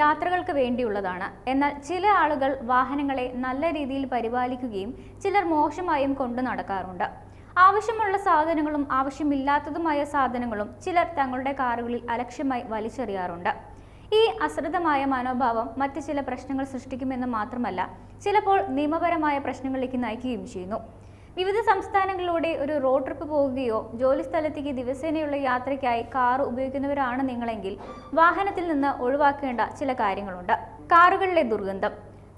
യാത്രകൾക്ക് വേണ്ടിയുള്ളതാണ്. എന്നാൽ ചില ആളുകൾ വാഹനങ്ങളെ നല്ല രീതിയിൽ പരിപാലിക്കുകയും ചിലർ മോശമായും കൊണ്ടു നടക്കാറുണ്ട്. ആവശ്യമുള്ള സാധനങ്ങളും ആവശ്യമില്ലാത്തതുമായ സാധനങ്ങളും ചിലർ തങ്ങളുടെ കാറുകളിൽ അലക്ഷ്യമായി വലിച്ചെറിയാറുണ്ട്. ഈ അശ്രദ്ധമായ മനോഭാവം മറ്റ് ചില പ്രശ്നങ്ങൾ സൃഷ്ടിക്കുമെന്ന് മാത്രമല്ല ചിലപ്പോൾ നിയമപരമായ പ്രശ്നങ്ങളിലേക്ക് നയിക്കുകയും ചെയ്യുന്നു. വിവിധ സംസ്ഥാനങ്ങളിലൂടെ ഒരു റോഡ് ട്രിപ്പ് പോവുകയോ ജോലി സ്ഥലത്തേക്ക് ദിവസേനയുള്ള യാത്രയ്ക്കായി കാർ ഉപയോഗിക്കുന്നവരാണ് നിങ്ങളെങ്കിൽ വാഹനത്തിൽ നിന്ന് ഒഴിവാക്കേണ്ട ചില കാര്യങ്ങളുണ്ട്. കാറുകളിലെ ദുർഗന്ധം.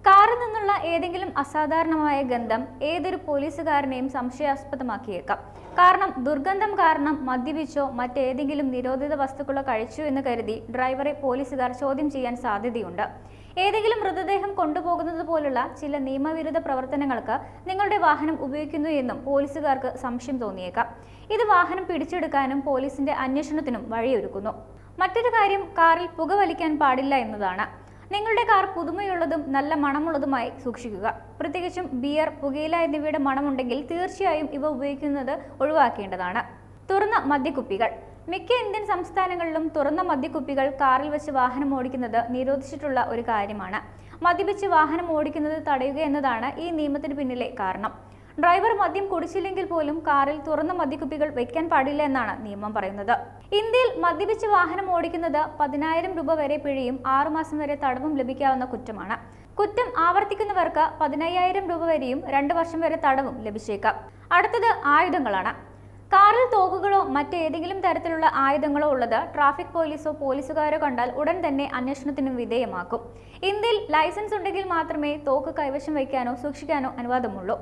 കാറിൽ നിന്നുള്ള ഏതെങ്കിലും അസാധാരണമായ ഗന്ധം ഏതൊരു പോലീസുകാരനെയും സംശയാസ്പദമാക്കിയേക്കാം. കാരണം ദുർഗന്ധം കാരണം മദ്യപിച്ചോ മറ്റേതെങ്കിലും നിരോധിത വസ്തുക്കളോ കഴിച്ചു എന്ന് കരുതി ഡ്രൈവറെ പോലീസുകാർ ചോദ്യം ചെയ്യാൻ സാധ്യതയുണ്ട്. ഏതെങ്കിലും മൃതദേഹം കൊണ്ടുപോകുന്നത് പോലുള്ള ചില നിയമവിരുദ്ധ പ്രവർത്തനങ്ങൾക്ക് നിങ്ങളുടെ വാഹനം ഉപയോഗിക്കുന്നു എന്നും പോലീസുകാർക്ക് സംശയം തോന്നിയേക്കാം. ഇത് വാഹനം പിടിച്ചെടുക്കാനും പോലീസിന്റെ അന്വേഷണത്തിനും വഴിയൊരുക്കുന്നു. മറ്റൊരു കാര്യം കാറിൽ പുക വലിക്കാൻ പാടില്ല എന്നതാണ്. നിങ്ങളുടെ കാർ പുതുമയുള്ളതും നല്ല മണമുള്ളതുമായി സൂക്ഷിക്കുക. പ്രത്യേകിച്ചും ബിയർ പുകയില എന്നിവയുടെ മണമുണ്ടെങ്കിൽ തീർച്ചയായും ഇവ ഉപയോഗിക്കുന്നത് ഒഴിവാക്കേണ്ടതാണ്. തുറന്ന മദ്യക്കുപ്പികൾ. മിക്ക ഇന്ത്യൻ സംസ്ഥാനങ്ങളിലും തുറന്ന മദ്യക്കുപ്പികൾ കാറിൽ വെച്ച് വാഹനം ഓടിക്കുന്നത് നിരോധിച്ചിട്ടുള്ള ഒരു കാര്യമാണ്. മദ്യപിച്ച് വാഹനം ഓടിക്കുന്നത് തടയുക എന്നതാണ് ഈ നിയമത്തിന് പിന്നിലെ കാരണം. ഡ്രൈവർ മദ്യം കുടിച്ചില്ലെങ്കിൽ പോലും കാറിൽ തുറന്ന മദ്യക്കുപ്പികൾ വെക്കാൻ പാടില്ല എന്നാണ് നിയമം പറയുന്നത്. ഇന്ത്യയിൽ മദ്യപിച്ച് വാഹനം ഓടിക്കുന്നത് പതിനായിരം രൂപ വരെ പിഴയും ആറുമാസം വരെ തടവും ലഭിക്കാവുന്ന കുറ്റമാണ്. കുറ്റം ആവർത്തിക്കുന്നവർക്ക് പതിനയ്യായിരം രൂപ വരെയും രണ്ട് വർഷം വരെ തടവും ലഭിച്ചേക്കാം. അടുത്തത് ആയുധങ്ങളാണ്. കാറിൽ തോക്കുകളോ മറ്റേതെങ്കിലും തരത്തിലുള്ള ആയുധങ്ങളോ ഉള്ളത് ട്രാഫിക് പോലീസോ പോലീസുകാരോ കണ്ടാൽ ഉടൻ തന്നെ അന്വേഷണത്തിനും വിധേയമാക്കും. ഇന്ത്യയിൽ ലൈസൻസ് ഉണ്ടെങ്കിൽ മാത്രമേ തോക്ക് കൈവശം വയ്ക്കാനോ സൂക്ഷിക്കാനോ അനുവാദമുള്ളൂ.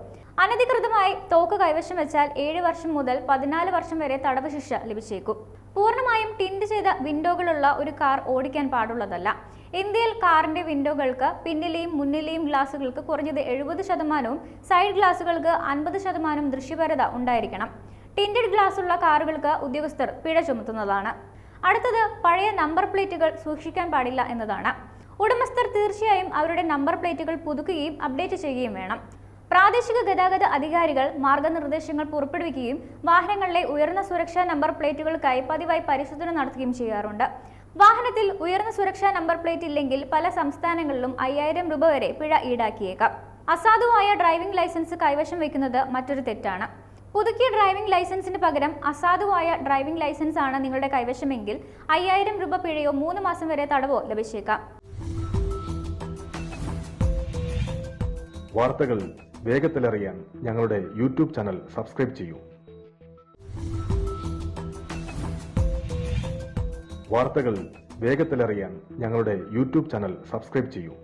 അനധികൃതമായി തോക്ക് കൈവശം വെച്ചാൽ ഏഴ് വർഷം മുതൽ പതിനാല് വർഷം വരെ തടവ് ശിക്ഷ ലഭിച്ചേക്കും. പൂർണമായും ടിൻഡ് ചെയ്ത വിൻഡോകളുള്ള ഒരു കാർ ഓടിക്കാൻ പാടുള്ളതല്ല. ഇന്ത്യയിൽ കാറിന്റെ വിൻഡോകൾക്ക് പിന്നിലെയും മുന്നിലെയും ഗ്ലാസുകൾക്ക് കുറഞ്ഞത് എഴുപത് ശതമാനവും സൈഡ് ഗ്ലാസുകൾക്ക് അൻപത് ശതമാനവും ദൃശ്യപരത ഉണ്ടായിരിക്കണം. ടിന്റഡ് ഗ്ലാസ് ഉള്ള കാറുകൾക്ക് ഉദ്യോഗസ്ഥർ പിഴ ചുമത്തുന്നതാണ്. അടുത്തത് പഴയ നമ്പർ പ്ലേറ്റുകൾ സൂക്ഷിക്കാൻ പാടില്ല എന്നതാണ്. ഉടമസ്ഥർ തീർച്ചയായും അവരുടെ നമ്പർ പ്ലേറ്റുകൾ പുതുക്കുകയും അപ്ഡേറ്റ് ചെയ്യുകയും വേണം. പ്രാദേശിക ഗതാഗത അധികാരികൾ മാർഗനിർദ്ദേശങ്ങൾ പുറപ്പെടുവിക്കുകയും വാഹനങ്ങളിലെ ഉയർന്ന സുരക്ഷാ നമ്പർ പ്ലേറ്റുകൾക്കായി പതിവായി പരിശോധന നടത്തുകയും ചെയ്യാറുണ്ട്. വാഹനത്തിൽ ഉയർന്ന സുരക്ഷാ നമ്പർ പ്ലേറ്റ് ഇല്ലെങ്കിൽ പല സംസ്ഥാനങ്ങളിലും അയ്യായിരം രൂപ വരെ പിഴ ഈടാക്കിയേക്കാം. അസാധുവായ ഡ്രൈവിംഗ് ലൈസൻസ് കൈവശം വയ്ക്കുന്നത് മറ്റൊരു തെറ്റാണ്. പുതുക്കിയ ഡ്രൈവിംഗ് ലൈസൻസിന് പകരം അസാധുവായ ഡ്രൈവിംഗ് ലൈസൻസ് ആണ് നിങ്ങളുടെ കൈവശമെങ്കിൽ അയ്യായിരം രൂപ പിഴയോ മൂന്ന് മാസം വരെ തടവോ ലഭിച്ചേക്കാം. വാർത്തകൾ വേഗത്തിലറിയാൻ ഞങ്ങളുടെ യൂട്യൂബ് ചാനൽ സബ്സ്ക്രൈബ് ചെയ്യൂ. വാർത്തകൾ വേഗത്തിലറിയാൻ ഞങ്ങളുടെ യൂട്യൂബ് ചാനൽ സബ്സ്ക്രൈബ് ചെയ്യൂ.